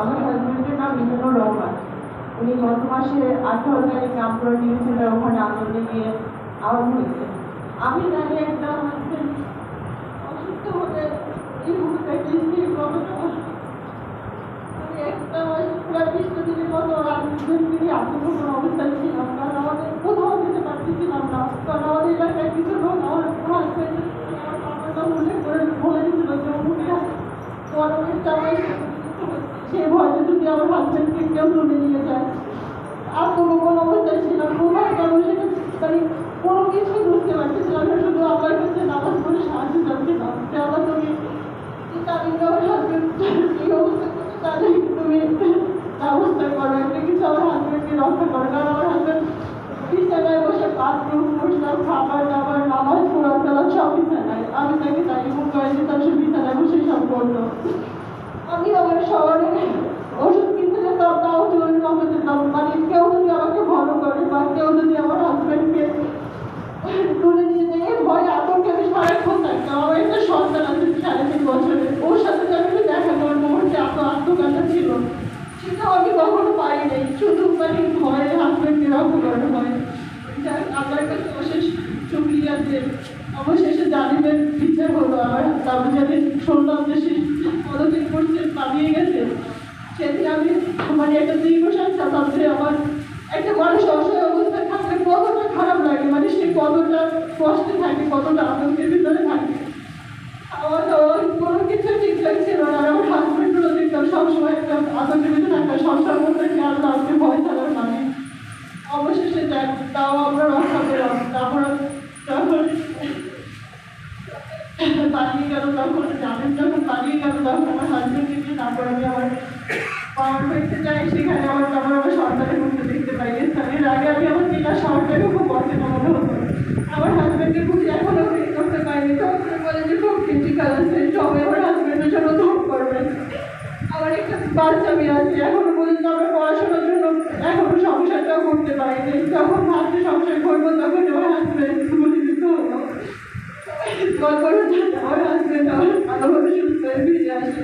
আমার হাজবেন্ডের নাম মিজানুর রহমান উনি গত মাসে আঠারো তারিখ নামপুরা নিউজ ওখানে আন্দোলনে গিয়ে আহত হয়েছে। আমি জানি একটা হাজবেন্ড অসুস্থ হলে এই মুহূর্তে একটা স্ত্রীর কতটা কষ্ট। একটা দিনের কারণ আমাদের কোথাও যেতে পারতেছিলাম না। কারণ আমাদের এলাকায় কিছু লোক আমার হাজবেন্ড আমার বাবাটা উল্লেখ করে বলে দিয়েছিল যে উনি গরমের চাপায় সে ভয়তে যদি আমার হাজবেন্ডকে মানে কোনো কিছুই বুঝতে পারতেছিলাম না নামাজ পড়ে সাহায্য চাচ্ছিলাম যে আমার তুমি আমি আমার করো কারণ আমার হাজবেন্ড বিছানায় বসে বাথরুম বসলাম খাবার দাবার নামাজ পড়া টলা সব আমি তাকে তাকে ফোন করে দিতাম সে বসে সব করতো আমি আমার শহরে ওষুধ কিনতে যেতাম তাও জরুরি নামে যেতাম মানে কেউ যদি আমাকে ভালো করে বা কেউ যদি আমার হাজব্যান্ডকে তুলে নিয়ে যায় এই ভয় আতঙ্কে আমি সারাক্ষণ থাকতাম আমার একটা সন্তান আছে সাড়ে তিন বছরের ওর সাথে যে আমি একটু দেখা করব ওর যে এত আত্মকাটা ছিল। সেটাও আমি কখনো পারি নাই শুধু মানে ভয়ে হাজব্যান্ডকে রক্ষা করানো হয় আপনার কাছে অশেষ শুক্রিয়া যে অবশেষে জানিবেন বিচার হলো আমার তারপর যাদের শুনলাম যে সে পদত্যাগ করছে পালিয়ে গেছে। সেদিন আমি মানে একটা দীর্ঘশ্বাস চালাম যে আমার একটা মানুষ অসহায় অবস্থায় থাকলে কতটা খারাপ লাগে। মানে সে কতটা কষ্টে থাকে, কতটা আতঙ্কের ভিতরে থাকে আমার আমার কোনো কিছু ঠিকঠাক ছিল না আর আমার হাজবেন্ডগুলো দেখতাম সবসময় একটা আতঙ্কের ভিতরে থাকা সংসার করতে খেয়াল রাখতে ভয় থাকার মানে অবশেষে যাক তাও আমরা রক্ষা পেলাম তারপর যখন পালিয়ে গেল তখন জানেন যখন পালিয়ে গেল তখন আমার হাজবেন্ডকে নিয়ে তারপর আমি আমার পাওয়ার দেখতে যাই সেখানে আমার তারপর আমার সন্তানের মুখে দেখতে পাই এর আগে আমি আমার জেলা শহরটাকে খুব অচেনা মনে হতো আমার হাজবেন্ডের খুঁজে এখনও ফিরে করতে পারিনি তখন বলে যে খুব ক্রিটিক্যাল আছে সবাই আমার হাজবেন্ডের জন্য দূর করবেন আমার একটা বাচ্চা মেয়ে আছে, এখনও পর্যন্ত আমরা পড়াশোনার জন্য এখনও সংসারটাও করতে পারিনি যখন ভাবতে সংসার করব, তখন আমার হাজব্যান্ড বলে দিতে হলো গল্প আমার হাজব্যান্ড আমার ভালোভাবে সুস্থ হয়ে ফিরে আসে।